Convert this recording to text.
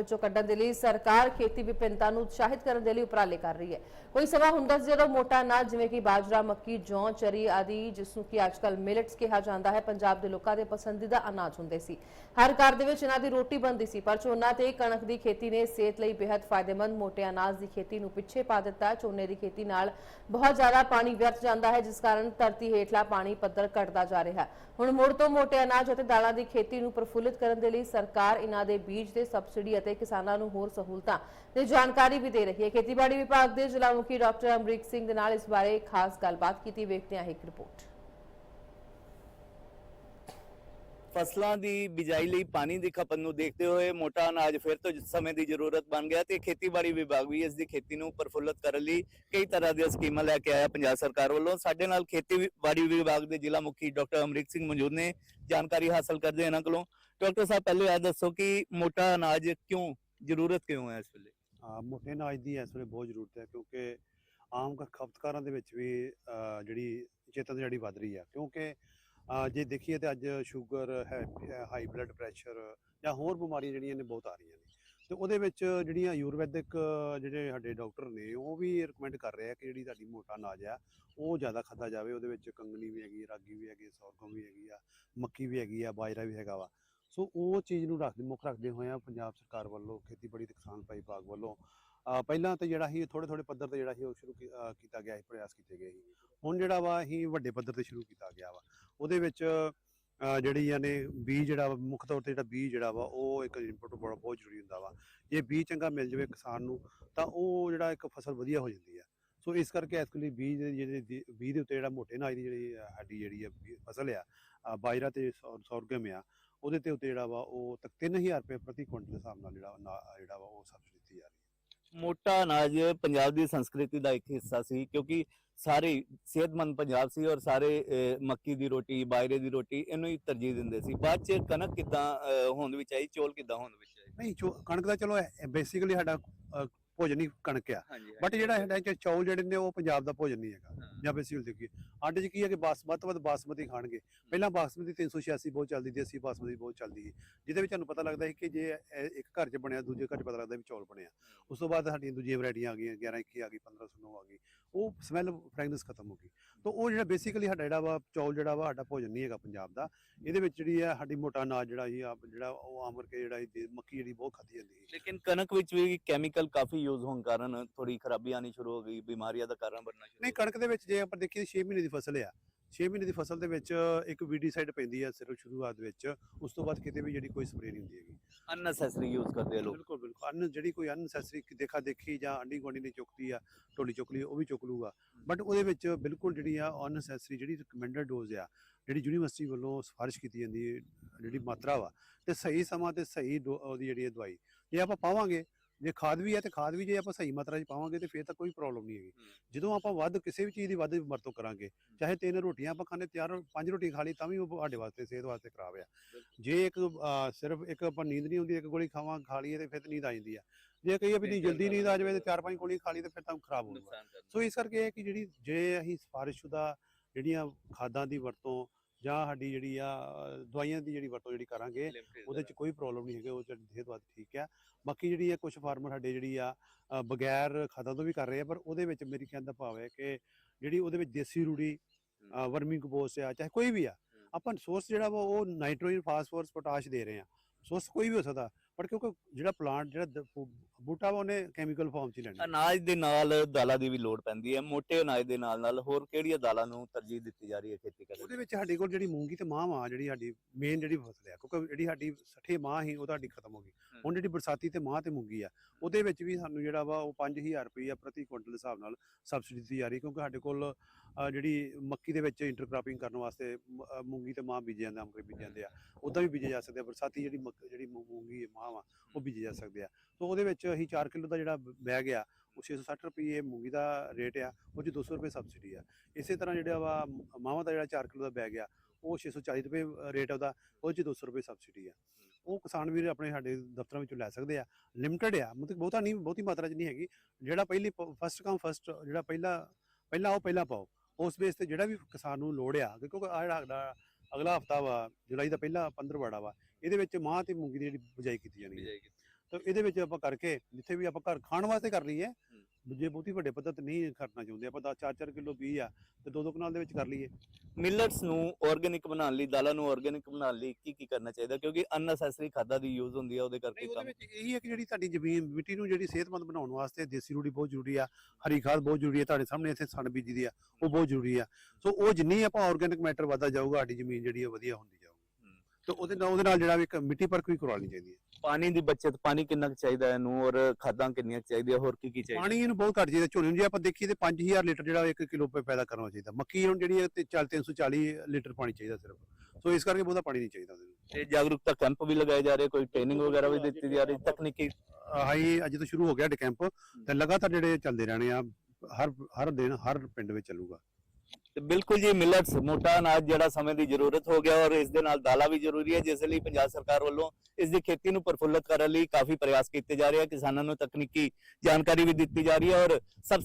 ਵਿੱਚੋਂ ਕੱਢਣ ਦੇ ਲਈ ਸਰਕਾਰ ਖੇਤੀ ਵਿਭਿੰਨਤਾ ਨੂੰ ਉਤਸ਼ਾਹਿਤ ਕਰਨ ਦੇ ਲਈ ਉਪਰਾਲੇ ਕਰ ਰਹੀ ਹੈ। ਕੋਈ ਸਮਾਂ ਹੁੰਦਾ ਜਦੋਂ ਮੋਟਾ ਅਨਾਜ ਜਿਵੇਂ ਕਿ ਬਾਜਰਾ, ਮੱਕੀ, ਜੌਂ, ਚਰੀ ਆਦਿ, ਜਿਸ ਨੂੰ ਕਿ ਅੱਜਕੱਲ ਮਿਲਟਸ ਕਿਹਾ ਜਾਂਦਾ ਹੈ, ਪੰਜਾਬ ਦੇ ਲੋਕਾਂ ਦੇ ਪਸੰਦੀਦਾ ਅਨਾਜ ਹੁੰਦੇ ਸੀ। ਹਰ ਘਰ ਦੇ ਵਿੱਚ ਇਹਨਾਂ ਦੀ ਰੋਟੀ ਬਣਦੀ ਸੀ, ਪਰ ਝੋਨਾ ਤੇ ਕਣਕ ਦੀ ਖੇਤੀ ਨੇ ਸਿਹਤ ਲਈ ਬੇहद ਫਾਇਦੇਮੰਦ ਮੋਟੇ ਅਨਾਜ ਦੀ ਖੇਤੀ ਨੂੰ ਪਿੱਛੇ ਪਾ ਦਿੱਤਾ। ਝੋਨੇ ਦੀ ਖੇਤੀ ਨਾਲ ਬਹੁਤ ਜ਼ਿਆਦਾ ਪਾਣੀ ਵਿਅਰਥ ਜਾਂਦਾ ਹੈ, ਜਿਸ ਕਾਰਨ ਧਰਤੀ ਹੇਠਲਾ ਪਾਣੀ ਪੱਧਰ ਘਟਦਾ ਜਾ ਰਿਹਾ ਹੁਣ ਮੁੜ ਤੋਂ ਮੋਟੇ ਅਨਾਜ ਅਤੇ ਦਾਲਾਂ ਦੀ ਖੇਤੀ ਨੂੰ ਪ੍ਰਫੁੱਲਿਤ ਕਰਨ ਦੇ ਲਈ ਸਰਕਾਰ ਇਹਨਾਂ ਦੇ ਬੀਜ ਦੇ ਸਬਸਿਡੀ ਅਤੇ ਕਿਸਾਨਾਂ ਨੂੰ ਹੋਰ ਸਹੂਲਤਾਂ ਦੀ ਜਾਣਕਾਰੀ ਵੀ ਦੇ ਰਹੀ ਹੈ। ਖੇਤੀਬਾੜੀ ਵਿਭਾਗ ਦੇ ਜ਼ਿਲ੍ਹਾ ਮੁਖੀ ਡਾਕਟਰ ਅਮਰੀਕ ਸਿੰਘ ਦੇ ਨਾਲ ਇਸ ਬਾਰੇ ਖਾਸ ਗੱਲਬਾਤ ਕੀਤੀ। ਵੇਖਦੇ ਹਾਂ ਇੱਕ ਰਿਪੋਰਟ। ਫਸਲਾਂ ਦੀ ਬਿਜਾਈ ਲਈ ਪਾਣੀ ਦੀ ਖਪਤ ਨੂੰ ਦੇਖਦੇ ਹੋਏ ਮੋਟਾ ਅਨਾਜ ਫਿਰ ਤੋਂ ਸਮੇਂ ਦੀ ਜ਼ਰੂਰਤ ਬਣ ਗਿਆ ਤੇ ਖੇਤੀਬਾੜੀ ਵਿਭਾਗ ਵੀ ਇਸ ਦੀ ਖੇਤੀ ਨੂੰ ਪ੍ਰਫੁੱਲਤ ਕਰਨ ਲਈ ਕਈ ਤਰ੍ਹਾਂ ਦੀਆਂ ਸਕੀਮਾਂ ਲੈ ਕੇ ਆਇਆ ਪੰਜਾਬ ਸਰਕਾਰ ਵੱਲੋਂ। ਸਾਡੇ ਨਾਲ ਖੇਤੀਬਾੜੀ ਵਿਭਾਗ ਦੇ ਜ਼ਿਲ੍ਹਾ ਮੁਖੀ ਡਾਕਟਰ ਅਮਰੀਕ ਸਿੰਘ ਮੌਜੂਦ ਨੇ। ਜਾਣਕਾਰੀ ਹਾਸਲ ਕਰਦੇ ਇਹਨਾਂ ਕੋਲੋਂ ਡਾਕਟਰ ਸਾਹਿਬ, ਪਹਿਲੇ ਇਹ ਦੱਸੋ ਕਿ ਮੋਟਾ ਅਨਾਜ ਕਿਉਂ, ਜ਼ਰੂਰਤ ਕਿਉਂ ਹੈ ਇਸ ਵੇਲੇ? ਹਾਂ, ਮੋਟੇ ਅਨਾਜ ਦੀ ਇਸ ਵੇਲੇ ਬਹੁਤ ਜ਼ਰੂਰਤ ਹੈ ਕਿਉਂਕਿ ਆਮ ਖਪਤਕਾਰਾਂ ਦੇ ਵਿੱਚ ਵੀ ਜਿਹੜੀ ਚੇਤਨ ਜਿਹੜੀ ਵੱਧ ਰਹੀ ਹੈ ਕਿਉਂਕਿ ਜੇ ਦੇਖੀਏ ਤੇ ਅੱਜ ਸ਼ੂਗਰ, ਹੈ ਹਾਈ ਬਲੱਡ ਪ੍ਰੈਸ਼ਰ ਜਾਂ ਹੋਰ ਬਿਮਾਰੀਆਂ ਜਿਹੜੀਆਂ ਨੇ ਬਹੁਤ ਆ ਰਹੀਆਂ ਨੇ। ਤੇ ਉਹਦੇ ਵਿੱਚ ਜਿਹੜੀਆਂ ਆਯੁਰਵੈਦਿਕ ਜਿਹੜੇ ਸਾਡੇ ਡਾਕਟਰ ਨੇ, ਉਹ ਵੀ ਰეკਮੈਂਡ ਕਰ ਰਹੇ ਆ ਕਿ ਜਿਹੜੀ ਤੁਹਾਡੀ ਮੋਟਾ ਅਨਾਜ ਆ, ਉਹ ਜ਼ਿਆਦਾ ਖਾਧਾ ਜਾਵੇ। ਉਹਦੇ ਵਿੱਚ ਕੰਗਣੀ ਵੀ ਹੈਗੀ, ਰਾਗੀ ਵੀ ਹੈਗੀ, ਸੌਰਗਮ ਵੀ ਹੈਗੀ ਆ, ਮੱਕੀ ਵੀ ਹੈਗੀ ਆ, ਬਾਜਰਾ ਵੀ ਹੈਗਾ ਵਾ। ਸੋ ਉਹ ਚੀਜ਼ ਨੂੰ ਰੱਖਦੇ ਮੁੱਖ ਰੱਖਦੇ ਹੋਏ ਆ ਪੰਜਾਬ ਸਰਕਾਰ ਵੱਲੋਂ ਖੇਤੀਬਾੜੀ ਤੇ ਕਿਸਾਨ ਭਾਈ ਵਿਭਾਗ ਵੱਲੋਂ ਪਹਿਲਾਂ ਤਾਂ ਜਿਹੜਾ ਸੀ ਥੋੜੇ ਥੋੜੇ ਪੱਧਰ ਤੇ ਜਿਹੜਾ ਸੀ ਉਹ ਸ਼ੁਰੂ ਕੀਤਾ ਗਿਆ ਸੀ ਪ੍ਰਯਾਸ ਕੀਤੇ ਗਏ ਸੀ। ਹੁਣ ਜਿਹੜਾ ਵਾ ਅਸੀਂ ਵੱਡੇ ਪੱਧਰ ਤੇ ਸ਼ੁਰੂ ਕੀਤਾ ਗਿਆ ਵਾ। ਉਹਦੇ ਵਿੱਚ ਜਿਹੜੀ ਨੇ ਬੀਜ ਜਿਹੜਾ ਵਾ, ਮੁੱਖ ਤੌਰ ਤੇ ਜਿਹੜਾ ਬੀਜ ਜਿਹੜਾ ਵਾ ਉਹ ਇੱਕ ਇਨਪੁਟ ਬੜਾ ਬਹੁਤ ਜ਼ਰੂਰੀ ਹੁੰਦਾ ਵਾ। ਜੇ ਬੀਜ ਚੰਗਾ ਮਿਲ ਜਾਵੇ ਕਿਸਾਨ ਨੂੰ ਤਾਂ ਉਹ ਜਿਹੜਾ ਇੱਕ ਫਸਲ ਵਧੀਆ ਹੋ ਜਾਂਦੀ ਆ। ਸੋ ਇਸ ਕਰਕੇ ਇਸ ਲਈ ਬੀਜ ਦੇ ਜਿਹੜੇ ਬੀਜ ਦੇ ਉੱਤੇ ਜਿਹੜਾ ਮੋਟੇ ਅਨਾਜ ਦੀ ਜਿਹੜੀ ਅਹ ਸਾਡੀ ਜਿਹੜੀ ਆ ਫਸਲ ਆ ਅਹ ਬਾਜਰਾ ਤੇ ਸੌ- ਸੌਰਗਮ ਆ ਉਹਦੇ ਤੇ ਉੱਤੇ ਜਿਹੜਾ ਵਾ ਉਹ ਤੱਕ 3000 ਰੁਪਏ ਪ੍ਰਤੀ ਕੁਇੰਟਲ ਦੇ ਹਿਸਾਬ ਨਾਲ ਜਿਹੜਾ ਵਾ ਉਹ ਸਬਸਿਡੀ ਦਿੱਤੀ ਜਾ ਰਹੀ ਹੈ। ਮੋਟਾ ਅਨਾਜ ਪੰਜਾਬ ਦੀ ਸੰਸਕ੍ਰਿਤੀ ਦਾ ਇੱਕ ਹਿੱਸਾ ਸੀ ਕਿਉਂਕਿ ਸਾਰੇ ਸਿਹਤਮੰਦ ਪੰਜਾਬ ਸੀ ਔਰ ਸਾਰੇ ਮੱਕੀ ਦੀ ਰੋਟੀ ਬਾਜਰੇ ਦੀ ਰੋਟੀ ਇਹਨੂੰ ਹੀ ਤਰਜੀਹ ਦਿੰਦੇ ਸੀ। ਬਾਅਦ ਚ ਕਣਕ ਕਿਦਾਂ ਹੋਂਦ ਵਿੱਚ ਆਈ ਚੌਲ ਕਿਦਾਂ ਹੋਂਦ ਵਿੱਚ ਆਏ? ਨਹੀਂ ਕਣਕ ਦਾ ਚਲੋ ਬੇਸਿਕਲੀ ਸਾਡਾ ਭੋਜਨ ਹੀ ਕਣਕ ਆ। ਬਟ ਜਿਹੜਾ ਸਾਡਾ ਚੌਲ ਜਿਹੜੇ ਨੇ ਉਹ ਪੰਜਾਬ ਦਾ ਭੋਜਨ ਨਹੀਂ ਹੈਗਾ। ਜਾਂ ਬੇਸਿਕਲੀ ਦੇਖੀਏ। ਆਟੇ 'ਚ ਕੀ ਹੈ ਕਿ ਬਾਸ ਵੱਧ ਤੋਂ ਵੱਧ ਬਾਸਮਤੀ ਖਾਣਗੇ। ਪਹਿਲਾਂ ਬਾਸਮਤੀ 386 ਬਹੁਤ ਚੱਲਦੀ ਸੀ ਅਸੀਂ ਬਾਸਮਤੀ ਬਹੁਤ ਚੱਲਦੀ ਸੀ। ਜਿਹਦੇ ਵਿੱਚ ਤੁਹਾਨੂੰ ਪਤਾ ਲੱਗਦਾ ਹੈ ਕਿ ਜੇ ਇਹ ਇੱਕ ਘਰ 'ਚ ਬਣਿਆ ਦੂਜੇ ਘਰ 'ਚ ਪਤਾ ਲੱਗਦਾ ਵੀ ਚੌਲ ਬਣਿਆ ਉਸ ਤੋਂ ਬਾਅਦ ਸਾਡੀਆਂ ਦੂਜੀਆਂ ਵੈਰਾਈਟੀਆਂ ਆ ਗਈਆਂ 11 21 ਆ ਗਈ 1509 ਆ ਗਈ। ਉਹ ਸਮੈਲ ਫ੍ਰੈਗਨੈਂਸ ਖਤਮ ਹੋ ਗਈ। ਤਾਂ ਉਹ ਜਿਹੜਾ ਬੇਸਿਕਲੀ ਸਾਡਾ ਜਿਹੜਾ ਵਾ ਚੌਲ ਜਿਹੜਾ ਵਾ ਸਾਡਾ ਭੋਜਨ ਨਹੀਂ ਹੈਗਾ ਪੰਜਾਬ ਦਾ। ਇਹਦੇ ਵਿੱਚ ਜਿਹੜੀ ਹੈ ਸਾਡੀ ਮੋਟਾ ਅਨਾਜ ਜਿਹੜਾ ਸੀ ਆ ਜਿਹੜਾ ਉਹ ਆਮ ਕਰਕੇ ਜਿਹੜਾ ਸੀ ਮੱਕੀ ਜਿਹੜੀ ਬਹੁਤ ਖਾਧੀ ਜਾਂਦੀ ਸੀ। ਲੇਕਿਨ ਕਣਕ ਵਿੱਚ ਵੀ ਕੈਮੀਕਲ ਕਾਫੀ ਯੂਜ਼ ਹੋਣ ਕਾਰਨ ਥੋੜੀ ਖਰਾਬੀ ਆਣੀ ਸ਼ੁਰੂ ਹੋ ਗਈ ਬਿਮਾਰੀਆਂ ਦਾ ਕਾਰਨ ਬਣਨਾ ਸ਼ੁਰੂ ਨਹੀਂ ਕਣਕ ਦੇ ਵਿੱਚ ਜੇ ਆਪਾਂ ਦੇਖੀਏ 6 ਮਹੀਨੇ ਦੀ ਫਸਲ ਆ 6 ਮਹੀਨੇ ਦੀ ਫਸਲ ਦੇ ਵਿੱਚ ਇੱਕ ਵੀਡੀਸਾਈਡ ਪੈਂਦੀ ਆ ਸਿਰਫ ਸ਼ੁਰੂਆਤ ਵਿੱਚ ਉਸ ਤੋਂ ਬਾਅਦ ਕਿਤੇ ਵੀ ਜਿਹੜੀ ਕੋਈ ਸਪਰੇਅ ਨਹੀਂ ਹੁੰਦੀ ਹੈਗੀ। ਅਨਨੈਸੈਸਰੀ ਯੂਜ਼ ਕਰਦੇ ਆ ਲੋਕ। ਬਿਲਕੁਲ ਬਿਲਕੁਲ। ਅੰਨ ਜਿਹੜੀ ਕੋਈ ਅਨਸੈਸਰੀ ਦੇਖਾ ਦੇਖੀ ਜਾਂ ਅੰਡੀ ਗੁਆਂਢੀ ਨੇ ਚੁੱਕਦੀ ਆ ਟੋਲੀ ਚੁੱਕ ਲਈ ਉਹ ਵੀ ਚੁੱਕ ਲੂਗਾ। ਬਟ ਉਹਦੇ ਵਿੱਚ ਬਿਲਕੁਲ ਜਿਹੜੀ ਆ ਅਨਸੈਸਰੀ ਜਿਹੜੀ ਰਿਕਮੈਂਡਡ ਡੋਜ਼ ਆ ਜਿਹੜੀ ਯੂਨੀਵਰਸਿਟੀ ਵੱਲੋਂ ਸਿਫਾਰਿਸ਼ ਕੀਤੀ ਜਾਂਦੀ ਹੈ ਜਿਹੜੀ ਮਾਤਰਾ ਵਾ ਤੇ ਸਹੀ ਸਮਾਂ ਤੇ ਸਹੀ ਉਹਦੀ ਜਿਹੜੀ ਹੈ ਦਵਾਈ ਜੇ ਆਪਾਂ ਪਾਵਾਂਗੇ ਜੇ ਖਾਦ ਵੀ ਹੈ ਤੇ ਖਾਦ ਵੀ ਜੇ ਆਪਾਂ ਸਹੀ ਮਾਤਰਾ 'ਚ ਪਾਵਾਂਗੇ ਤੇ ਫਿਰ ਤਾਂ ਕੋਈ ਪ੍ਰੋਬਲਮ ਨਹੀਂ ਹੈਗੀ। ਜਦੋਂ ਆਪਾਂ ਵੱਧ ਕਿਸੇ ਵੀ ਚੀਜ਼ ਦੀ ਵੱਧ ਵਰਤੋਂ ਕਰਾਂਗੇ ਚਾਹੇ ਤਿੰਨ ਰੋਟੀਆਂ ਆਪਾਂ ਖਾਣੇ ਤਿਆਰ ਪੰਜ ਰੋਟੀ ਖਾ ਲਈ ਤਾਂ ਵੀ ਉਹ ਸਾਡੇ ਵਾਸਤੇ ਸਿਹਤ ਵਾਸਤੇ ਖਰਾਬ ਆ। ਜੇ ਇੱਕ ਸਿਰਫ ਇੱਕ ਆਪਾਂ ਨੀਂਦ ਨਹੀਂ ਆਉਂਦੀ ਇੱਕ ਗੋਲੀ ਖਾਵਾਂ ਖਾ ਲਈਏ ਤੇ ਫਿਰ ਤਾਂ ਨੀਂਦ ਆ ਜਾਂਦੀ ਆ। ਜੇ ਕਹੀਏ ਵੀ ਨਹੀਂ ਜਲਦੀ ਨੀਂਦ ਆ ਜਾਵੇ ਤੇ ਚਾਰ ਪੰਜ ਗੋਲੀ ਖਾ ਲਈ ਤੇ ਫਿਰ ਤਾਂ ਖਰਾਬ ਹੋਊਗਾ। ਸੋ ਇਸ ਕਰਕੇ ਇਹ ਕਿ ਜਿਹੜੀ ਜੇ ਅਸੀਂ ਸਿਫਾਰਿਸ਼ਸ਼ੁਦਾ ਜਿਹੜੀਆਂ ਖਾਦਾਂ ਦੀ ਵਰਤੋਂ ਜਾਂ ਸਾਡੀ ਜਿਹੜੀ ਆ ਦਵਾਈਆਂ ਦੀ ਜਿਹੜੀ ਵਰਤੋਂ ਜਿਹੜੀ ਕਰਾਂਗੇ ਉਹਦੇ 'ਚ ਕੋਈ ਪ੍ਰੋਬਲਮ ਨਹੀਂ ਹੈਗੀ ਉਹ ਚ ਸਿਹਤ ਵਾਸਤੇ ਠੀਕ ਆ ਬਾਕੀ ਜਿਹੜੀ ਹੈ ਕੁਝ ਫਾਰਮਰ ਸਾਡੇ ਜਿਹੜੀ ਆ ਬਗੈਰ ਖਾਦਾਂ ਤੋਂ ਵੀ ਕਰ ਰਹੇ ਆ ਪਰ ਉਹਦੇ ਵਿੱਚ ਮੇਰੀ ਕਹਿਣ ਦਾ ਭਾਵ ਹੈ ਕਿ ਜਿਹੜੀ ਉਹਦੇ ਵਿੱਚ ਦੇਸੀ ਰੂੜੀ ਵਰਮੀ ਕੰਪੋਸਟ ਆ ਚਾਹੇ ਕੋਈ ਵੀ ਆ ਆਪਾਂ ਸੋਰਸ ਜਿਹੜਾ ਵਾ ਉਹ ਨਾਈਟ੍ਰੋਜਨ ਫਾਸਫੋਰਸ ਪੋਟਾਸ਼ ਦੇ ਰਹੇ ਆ। ਸੋਰਸ ਕੋਈ ਵੀ ਹੋ ਸਕਦਾ। ਪਰ ਕਿਉਂਕਿ ਜਿਹੜਾ ਪਲਾਂਟ ਜਿਹੜਾ ਦ- ਬੂਟਾ ਵਾ ਉਹਨੇ ਕੈਮੀਕਲ ਫਾਰਮ 'ਚ ਹੀ ਲੈਣਾ। ਅਨਾਜ ਦੇ ਨਾਲ ਦਾਲਾਂ ਦੀ ਵੀ ਲੋੜ ਪੈਂਦੀ ਹੈ। ਮੋਟੇ ਅਨਾਜ ਦੇ ਨਾਲ ਨਾਲ ਹੋਰ ਕਿਹੜੀਆਂ ਦਾਲਾਂ ਨੂੰ ਤਰਜੀਹ ਦਿੱਤੀ ਜਾ ਰਹੀ ਹੈ ਖੇਤੀ ਕਰਨ ਉਹਦੇ ਵਿੱਚ ਸਾਡੇ ਕੋਲ ਜਿਹੜੀ ਮੂੰਗੀ ਤੇ ਮਾਂਹ ਵਾ ਜਿਹੜੀ ਸਾਡੀ ਮੇਨ ਜਿਹੜੀ ਫਸਲ ਆ ਕਿਉਂਕਿ ਜਿਹੜੀ ਸਾਡੀ ਸੱਠੇ ਮਾਂਹ ਸੀ ਉਹ ਤੁਹਾਡੀ ਖਤਮ ਹੋ ਗਈ। ਹੁਣ ਜਿਹੜੀ ਬਰਸਾਤੀ ਤੇ ਮਾਂਹ ਤੇ ਮੂੰਗੀ ਆ ਉਹਦੇ ਵਿੱਚ ਵੀ ਸਾਨੂੰ ਜਿਹੜਾ ਵਾ ਉਹ 5000 ਰੁਪਈਆ ਪ੍ਰਤੀ ਕੁਇੰਟਲ ਦੇ ਹਿਸਾਬ ਨਾਲ ਸਬਸਿਡੀ ਦਿੱਤੀ ਜਾ ਰਹੀ ਕਿਉਂਕਿ ਸਾਡੇ ਕੋਲ ਜਿਹੜੀ ਮੱਕੀ ਦੇ ਵਿੱਚ ਇੰਟਰਕ੍ਰਾਪਿੰਗ ਕਰਨ ਵਾਸਤੇ ਮੂੰਗੀ ਤੇ ਮਾਂਹ ਬੀਜੇ ਜਾਂਦੇ ਆਮਕਰੇ ਬੀਜੇ ਜਾਂਦੇ ਆ। ਉਦਾਂ ਵੀ ਬੀਜੇ ਜਾ ਸਕਦੇ ਆ, ਬਰਸਾਤੀ ਜਿਹੜੀ ਮੱਕ- ਜਿਹੜੀ ਮੂ- ਮੂੰਗੀ, ਮਾਂਹ ਵਾ, ਉਹ ਬੀਜੇ ਜਾ ਸਕਦੇ ਆ। ਸੋ ਉਹਦੇ ਵਿੱਚ ਅਸੀਂ 4 ਕਿਲੋ ਦਾ ਜਿਹੜਾ ਬੈਗ ਆ, ਉਹ 660 ਰੁਪਏ ਮੂੰਗੀ ਦਾ ਰੇਟ ਆ, ਉਹ 'ਚ 200 ਰੁਪਏ ਸਬਸਿਡੀ ਆ। ਇਸੇ ਤਰ੍ਹਾਂ ਜਿਹੜਾ ਵਾ, ਮ- ਦਾ ਜਿਹੜਾ 4 ਕਿਲੋ ਦਾ ਬੈਗ ਆ, ਉਹ 640 ਰੁਪਏ ਰੇਟ ਉਹਦਾ, ਉਹ 'ਚ 200 ਰੁਪਏ ਸਬਸਿਡੀ ਆ। ਉਹ ਕਿਸਾਨ ਵੀਰ ਆਪਣੇ ਸਾਡੇ ਦਫ਼ਤਰਾਂ ਵਿੱਚੋਂ ਲੈ ਸਕਦੇ ਆ। ਲਿਮਟਿਡ ਆ, ਮਤਲਬ ਬਹੁਤਾ ਨਹੀਂ, ਬਹੁਤੀ ਮਾਤਰਾ 'ਚ ਨਹੀਂ ਹੈਗੀ। ਜਿਹੜਾ ਪਹਿਲੀ ਫਸਟ ਕਮ ਫਸਟ ਜਿਹੜਾ ਪਹਿਲਾ ਪਹਿਲਾ ਉਹ ਪਹਿਲਾ ਪਾਓ। ਉਸ ਬੇਸ ਤੇ ਜਿਹੜਾ ਵੀ ਕਿਸਾਨ ਨੂੰ ਲੋੜ ਆ ਕਿਉਂਕਿ ਆ ਜਿਹੜਾ ਸਾਡਾ ਅਗਲਾ ਹਫਤਾ ਵਾ ਜੁਲਾਈ ਦਾ ਪਹਿਲਾ 15 ਵਾੜਾ ਵਾ ਇਹਦੇ ਵਿੱਚ ਮਾਹ ਤੇ ਮੂੰਗੀ ਦੀ ਜਿਹੜੀ ਬਿਜਾਈ ਕੀਤੀ ਜਾਣੀ ਹੈ। ਤਾਂ ਇਹਦੇ ਵਿੱਚ ਆਪਾਂ ਕਰਕੇ ਜਿੱਥੇ ਵੀ ਆਪਾਂ ਘਰ ਖਾਣ ਵਾਸਤੇ ਕਰ ਲਈਏ ਜੇ ਬਹੁਤੀ ਵੱਡੇ ਪੱਧਰ ਤੇ ਨਹੀਂ ਕਰਨਾ ਚਾਹੁੰਦੇ ਆਪਾਂ 4-4 ਕਿਲੋ ਬੀਜ ਆ ਤੇ ਦੋ ਦੋ ਕਨਾਲ ਦੇ ਵਿੱਚ ਕਰ ਲਈਏ। ਮਿਲਟਸ ਨੂੰ ਆਰਗੇਨਿਕ ਬਣਾਉਣ ਲਈ ਦਾਲਾਂ ਨੂੰ ਆਰਗੇਨਿਕ ਬਣਾਉਣ ਲਈ ਕੀ ਕੀ ਕਰਨਾ ਚਾਹੀਦਾ? ਕਿਉਂਕਿ ਅਨਨੈਸੈਸਰੀ ਖਾਦਾਂ ਦੀ ਯੂਜ਼ ਹੁੰਦੀ ਹੈ ਉਹਦੇ ਕਰਕੇ ਉਹਦੇ ਵਿੱਚ ਇਹੀ ਹੈ ਕਿ ਜਿਹੜੀ ਤੁਹਾਡੀ ਜ਼ਮੀਨ ਮਿੱਟੀ ਨੂੰ ਜਿਹੜੀ ਸਿਹਤਮੰਦ ਬਣਾਉਣ ਵਾਸਤੇ ਦੇਸੀ ਰੂੜੀ ਬਹੁਤ ਜ਼ਰੂਰੀ ਆ ਹਰੀ ਖਾਦ ਬਹੁਤ ਜ਼ਰੂਰੀ ਹੈ ਤੁਹਾਡੇ ਸਾਹਮਣੇ ਇੱਥੇ ਸਣ ਬੀਜੀ ਦੀ ਆ ਉਹ ਬਹੁਤ ਜ਼ਰੂਰੀ ਆ। ਸੋ ਉਹ ਜਿੰਨੀ ਆਪਾਂ ਆਰਗੇਨਿਕ ਮੈਟਰ ਵਧਦਾ ਜਾਊਗਾ ਸਾਡੀ ਜ਼ਮੀਨ ਜਿਹੜੀ ਹੈ ਵਧੀਆ ਹੁੰਦੀ। ਤੇ ਉਹਦੇ ਨਾਲ ਉਹਦੇ ਨਾਲ ਜਿਹੜਾ ਵੀ ਇੱਕ ਮਿੱਟੀ ਪਰਖ ਵੀ ਕਰਵਾਉਣੀ ਚਾਹੀਦੀ ਹੈ। ਪਾਣੀ ਦੀ ਬਚਤ ਪਾਣੀ ਕਿੰਨਾ ਕੁ ਚਾਹੀਦਾ ਇਹਨੂੰ ਔਰ ਖਾਦਾਂ ਕਿੰਨੀਆਂ ਕੁ ਚਾਹੀਦੀਆਂ ਹੋਰ ਕੀ ਕੀ ਚਾਹੀਦਾ? ਪਾਣੀ ਇਹਨੂੰ ਬਹੁਤ ਘੱਟ ਚਾਹੀਦਾ। ਝੋਨੇ ਨੂੰ ਜੇ ਆਪਾਂ ਦੇਖੀਏ ਤੇ 5000 ਲੀਟਰ ਜਿਹੜਾ 1 ਕਿਲੋ ਪੇ ਪੈਦਾ ਕਰਨਾ ਚਾਹੀਦਾ। ਮੱਕੀ ਨੂੰ ਜਿਹੜੀ ਹੈ ਤੇ ਚੱਲ 340 ਲੀਟਰ ਪਾਣੀ ਚਾਹੀਦਾ ਸਿਰਫ। ਸੋ ਇਸ ਕਰਕੇ ਬਹੁਤਾ ਪਾਣੀ ਨਹੀਂ ਚਾਹੀਦਾ ਉਹਦੇ ਨੂੰ ਤੇ ਜਾਗਰੂਕਤਾ ਕੈਂਪ ਵੀ ਲਗਾਏ ਜਾ ਰਹੇ ਕੋਈ ਟ੍ਰੇਨਿੰਗ ਵਗੈਰਾ ਵੀ ਦਿੱਤੀ ਜਾ ਰਹੀ ਤਕਨੀਕੀ ਹਾਈ ਅੱਜ ਤੋਂ ਸ਼ੁਰੂ ਹੋ ਗਿਆ ਡੇ ਕੈਂਪ। ਤੇ ਲਗਾਤਾਰ ਜਿਹੜੇ ਚੱਲਦੇ ਰਹਿਣੇ ਆ ਹਰ ਹਰ ਦਿਨ ਹਰ ਪਿੰਡ ਵਿੱਚ ਚੱਲੂਗਾ। ਤੇ ਬਿਲਕੁਲ ਜੀ ਮਿਲਟਸ ਮੋਟਾ ਅਨਾਜ ਜਿਹੜਾ ਸਮੇਂ ਦੀ ਜ਼ਰੂਰਤ ਹੋ ਗਿਆ ਔਰ ਇਸ ਦੇ ਨਾਲ ਦਾਲਾਂ ਵੀ ਜ਼ਰੂਰੀ ਹੈ, ਜਿਸ ਲਈ ਪੰਜਾਬ ਸਰਕਾਰ ਵੱਲੋਂ ਇਸ ਦੀ ਖੇਤੀ ਨੂੰ ਪ੍ਰਫੁੱਲਤ ਕਰਨ ਲਈ ਕਾਫੀ ਪ੍ਰਯਾਸ ਕੀਤੇ ਜਾ ਰਹੇ ਆ। ਕਿਸਾਨਾਂ ਨੂੰ ਤਕਨੀਕੀ ਜਾਣਕਾਰੀ ਵੀ ਦਿੱਤੀ ਜਾ ਰਹੀ ਹੈ ਔਰ ਸਭ